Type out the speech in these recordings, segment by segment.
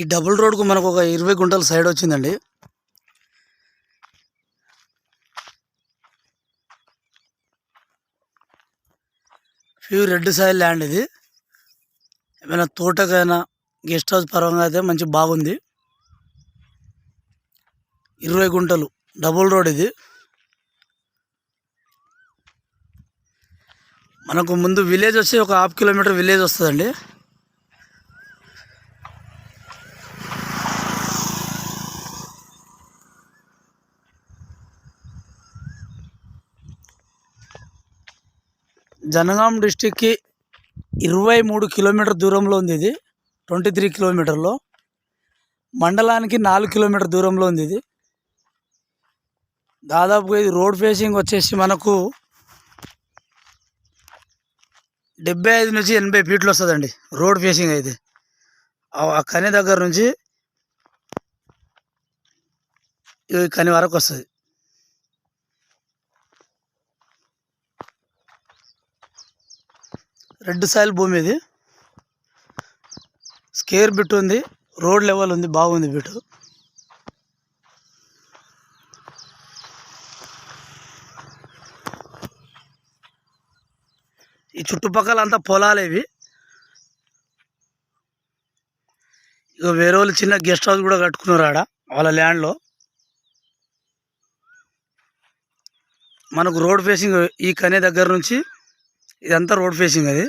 ఈ డబుల్ రోడ్కు మనకు ఒక ఇరవై గుంటల సైడ్ వచ్చిందండి. ప్యూర్ రెడ్ సాయిల్ ల్యాండ్ ఇది. ఏమైనా తోటకైనా గెస్ట్ హౌస్ పరంగా అయితే మంచి బాగుంది. ఇరవై గుంటలు డబుల్ రోడ్ ఇది. మనకు ముందు విలేజ్ వచ్చి ఒక హాఫ్ కిలోమీటర్ విలేజ్ వస్తుందండి. జనగాం డిస్టిక్కి ఇరవై మూడు కిలోమీటర్ దూరంలో ఉంది ఇది ట్వంటీ త్రీ కిలోమీటర్లో. మండలానికి నాలుగు కిలోమీటర్ దూరంలో ఉంది ఇది. దాదాపుగా ఇది రోడ్ ఫేసింగ్ వచ్చేసి మనకు డెబ్బై ఐదు నుంచి ఎనభై ఫీట్లు వస్తుందండి రోడ్ ఫేసింగ్ అయితే. ఆ- కని దగ్గర నుంచి ఈ కని వరకు వస్తుంది. రెడ్ సాయిల్ భూమి ఇది. స్కేర్ బిట్ ఉంది. రోడ్ లెవెల్ ఉంది. బాగుంది బిట్. ఈ చుట్టుపక్కల అంతా పొలాలు ఇవి. ఇక వేరే వాళ్ళు చిన్న గెస్ట్ హౌస్ కూడా కట్టుకున్నారు ఆడ వాళ్ళ ల్యాండ్లో మనకు రోడ్ ఫేసింగ్ ఈ కనే దగ్గర నుంచి ఇదంతా రోడ్ ఫేసింగ్ అది.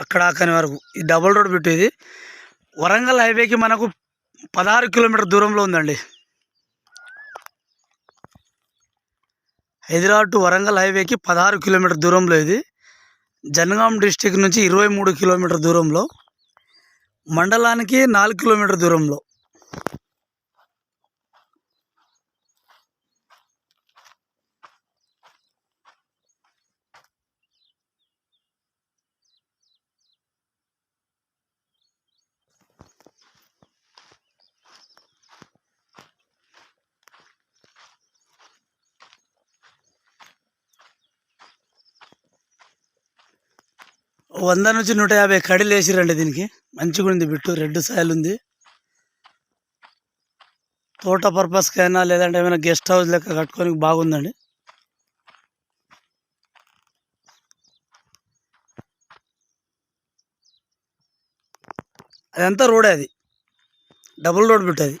అక్కడ అక్కని వరకు. ఈ డబుల్ రోడ్ పెట్టేది వరంగల్ హైవేకి మనకు పదహారు కిలోమీటర్ దూరంలో ఉందండి. హైదరాబాద్ టు వరంగల్ హైవేకి పదహారు కిలోమీటర్ దూరంలో ఇది. జనగాం డిస్టిక్ నుంచి ఇరవై మూడు కిలోమీటర్ దూరంలో. మండలానికి నాలుగు కిలోమీటర్ దూరంలో. వంద నుంచి నూట యాభై కడీలు వేసిరండి దీనికి. మంచిగా ఉంది బిట్టు రెడ్ సాయిల్ ఉంది. తోట పర్పస్కి అయినా లేదంటే ఏమైనా గెస్ట్ హౌస్ లెక్క కట్టుకోనికి బాగుందండి. అదంతా రోడే అది. డబుల్ రోడ్ బిట్టు అది.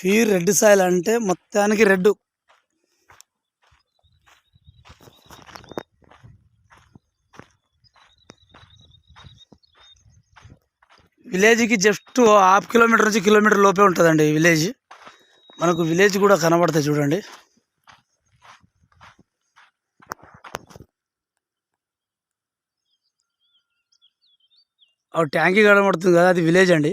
ప్యూర్ రెడ్ సాయిల్ అంటే మొత్తానికి రెడ్. విలేజ్కి జస్ట్ హాఫ్ కిలోమీటర్ నుంచి కిలోమీటర్ లోపే ఉంటుందండి విలేజ్. మనకు విలేజ్ కూడా కనబడతాయి చూడండి. ఆ ట్యాంకీ కనబడుతుంది కదా అది విలేజ్ అండి.